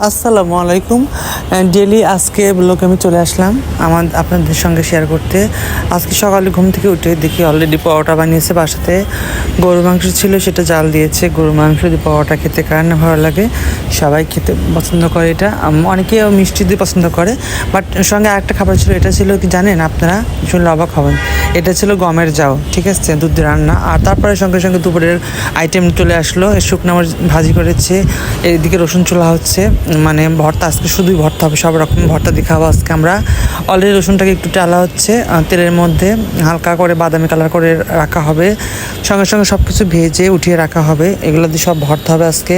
আসসালামু আলাইকুম। ডেলি আজকে ব্লগে আমি চলে আসলাম আমার আপনাদের সঙ্গে শেয়ার করতে। আজকে সকালে ঘুম থেকে উঠে দেখি অলরেডি পরোটা বানিয়েছে বাসাতে। গরু মাংস ছিল, সেটা জাল দিয়েছে। গরু মাংস দিয়ে পরোটা খেতে কার না ভালো লাগে? সবাই খেতে পছন্দ করে এটা। অনেকে মিষ্টি দিয়ে পছন্দ করে। বাট সঙ্গে আরেকটা খাবার ছিল, এটা ছিল কি জানেন আপনারা? শুনলে অবাক হবেন। এটা ছিল গমের জাউ ঠিক আছে? দুধ রান্না। আর তারপরে সঙ্গে সঙ্গে দুপুরের আইটেম চলে আসলো। শুকনো ভাজি করেছে। এদিকে রসুন চোলা হচ্ছে। মানে ভর্তা, আজকে শুধুই ভর্তা হবে সব রকম ভর্তা দিয়ে খাব আজকে আমরা। অলরেডি রসুনটাকে একটু টালা হচ্ছে তেলের মধ্যে হালকা করে বাদামি কালার করে রাখা হবে। সঙ্গে সঙ্গে সব কিছু ভেজে উঠিয়ে রাখা হবে। এগুলো দিয়ে সব ভর্তা হবে আজকে।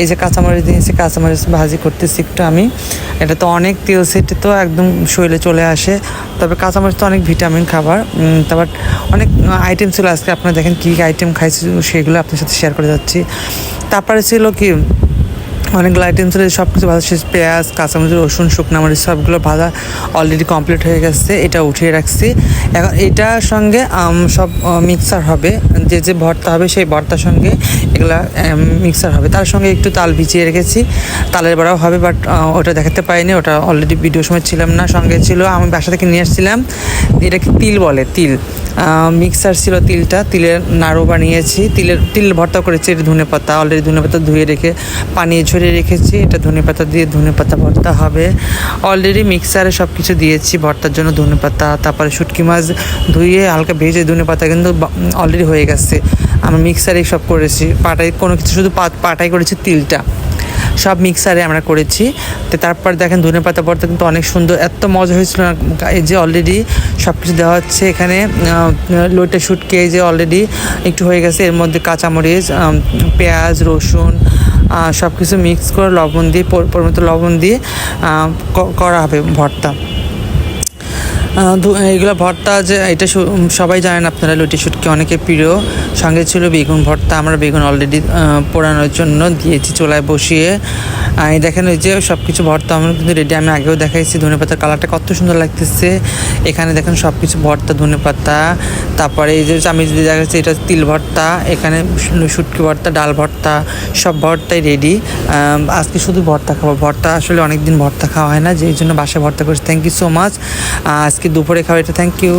এই যে কাঁচামরিচ দিয়েছি কাঁচামরিচ ভাজি করতেছি একটু আমি। এটা তো অনেক তেল সেটে তো একদম শরীরে চলে আসে। তবে কাঁচামরিচ তো অনেক ভিটামিন খাবার। তারপর অনেক আইটেম ছিল আজকে। আপনারা দেখেন কী কী আইটেম খাইছি সেগুলো আপনার সাথে শেয়ার করে যাচ্ছি। তারপরে ছিল কি অনেকগুলো আইটেম ছিল সব কিছু ভাজা শেষ পেঁয়াজ, কাঁচামরিচ, রসুন, শুকনা মরিচ, সবগুলো ভাজা অলরেডি কমপ্লিট হয়ে গেছে, এটা উঠিয়ে রাখছি। এখন এটার সঙ্গে সব মিক্সার হবে। যে যে ভর্তা হবে, সেই ভর্তার সঙ্গে এগুলা মিক্সার হবে। তার সঙ্গে একটু তাল ভিজিয়ে রেখেছি। তালের বড়াও হবে বাট ওটা দেখাতে পাইনি ওটা অলরেডি ভিডিও সময় ছিলাম না, সঙ্গে ছিল, আমি বাসা থেকে নিয়ে এসেছিলাম এটাকে তিল বলে? তিল। মিক্সার ছিল তিলটা, তিলের নাড়ু বানিয়েছি, তিলের তিল ভর্তা করেছি, এটা ধনে পাতা অলরেডি ধনে পাতা ধুয়ে রেখে, পানি ঝরিয়ে রেখেছি, এটা ধনে পাতা দিয়ে ধনে পাতা ভর্তা হবে। অলরেডি মিক্সারে সব কিছু দিয়েছি, ভর্তার জন্য ধনে পাতা, তারপরে শুটকি মাছ ধুয়ে হালকা ভেজে ধনে পাতা কিন্তু অলরেডি হয়ে গেছে। আমি মিক্সারে সব করেছি পাটাই কোনো কিছু শুধু পাটাই করেছি তিলটা। সব মিক্সারে আমরা করেছি। তো তারপর দেখেন ধনে পাতা পরতে কিন্তু অনেক সুন্দর, এত মজা হয়েছিল এই যে অলরেডি সব কিছু দেওয়া হচ্ছে এখানে লোটে শুটকে এই যে অলরেডি একটু হয়ে গেছে। এর মধ্যে কাঁচামরিচ পেঁয়াজ, রসুন সব কিছু মিক্স করে লবণ দিয়ে পর- পরিমিত লবণ দিয়ে করা হবে ভর্তা। এইগুলো ভর্তা যে, এটা সবাই জানেন আপনারা, লুটি শুটকি অনেকে প্রিয়। সঙ্গে ছিল বেগুন ভর্তা, আমরা বেগুন অলরেডি পোড়ানোর জন্য দিয়েছি চোলায় বসিয়ে। দেখেন ওই যে সব কিছু ভর্তা, আমরা কিন্তু রেডি আমি আগেও দেখাইছি ধনে পাতার কালারটা কত সুন্দর লাগতেছে। এখানে দেখেন সব কিছু ভর্তা, ধনে পাতা, তারপরে এই যে আমি যে দেখাচ্ছি, এটা তিল ভর্তা, এখানে শুটকি ভর্তা, ডাল ভর্তা, সব ভর্তাই রেডি আজকে শুধু ভর্তা খাব। ভর্তা আসলে অনেক দিন ভর্তা খাওয়া হয় না, যেই জন্য বাসায় ভর্তা করছি। থ্যাংক ইউ সো মাচ আজকে দুপুরে খাও এটা থ্যাংক ইউ